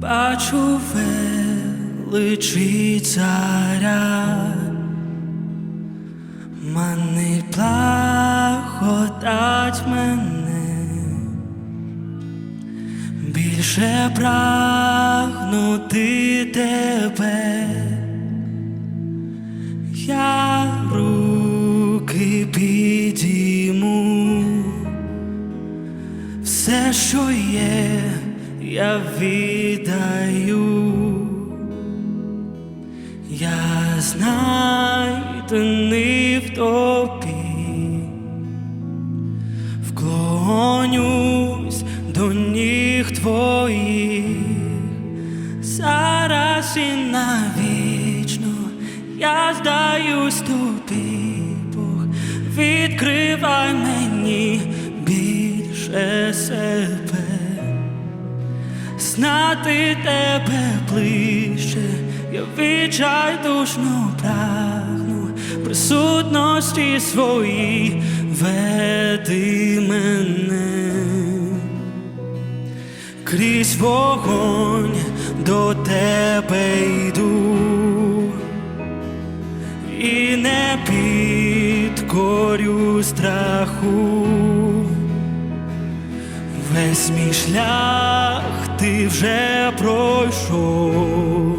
бачу величі царя, манить благодать мене, більше прагнути тебе, я руки підійму, все, що є, я віддаю. Я знайдений в тобі, вклонюсь до ніг твоїх, зараз і навічно я здаюсь тобі, Бог, відкривай мені більше себе знати тебе ближче, я відчайдушно прагну присутності своїй. Веди мене. Крізь вогонь до тебе йду. І не підкорю страху. Весь мій шлях ти вже пройшов,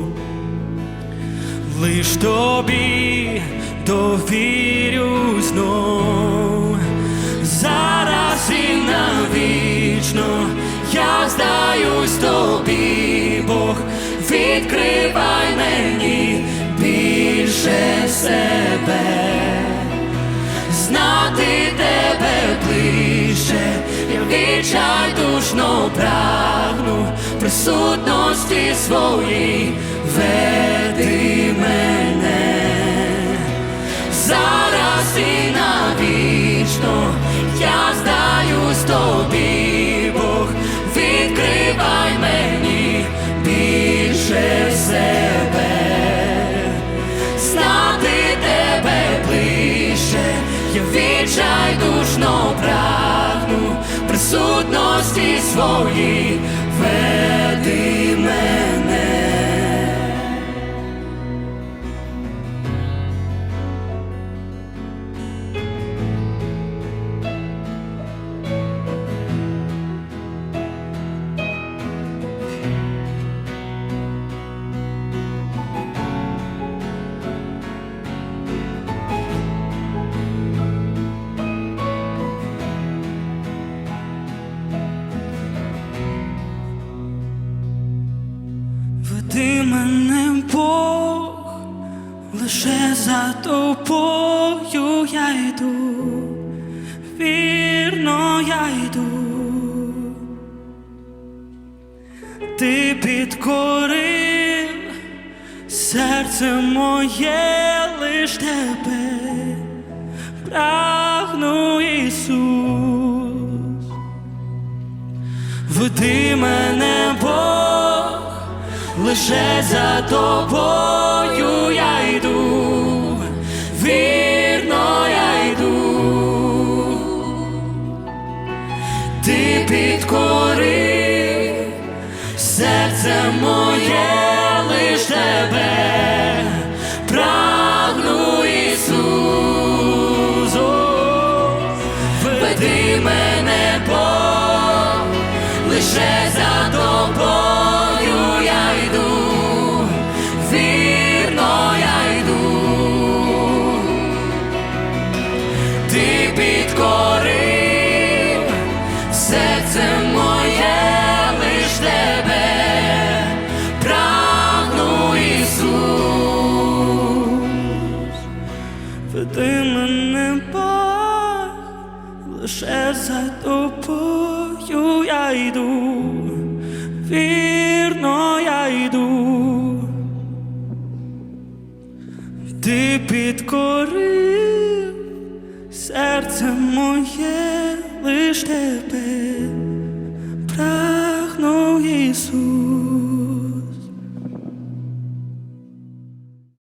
лиш тобі довірю знов, зараз і навічно я здаюсь тобі, Бог, відкривай мені більше себе. Знати тебе ближче, я відчайдушно прагну присутності своїй, веди мене. Зараз і навічно я здаюсь тобі, Бог, відкривай мені більше себе. Знати тебе ближче, я відчайдушно прагну присутності своїй, веди Веди мене Бог, лише за тобою я йду, вірно я йду. Ти підкорив серце моє лиш тебе, прагну Ісус. Веди мене лише за тобою я йду, лише за тобою я йду, вірно я йду, ти підкорив серце моє лиш тебе, прагну Ісус.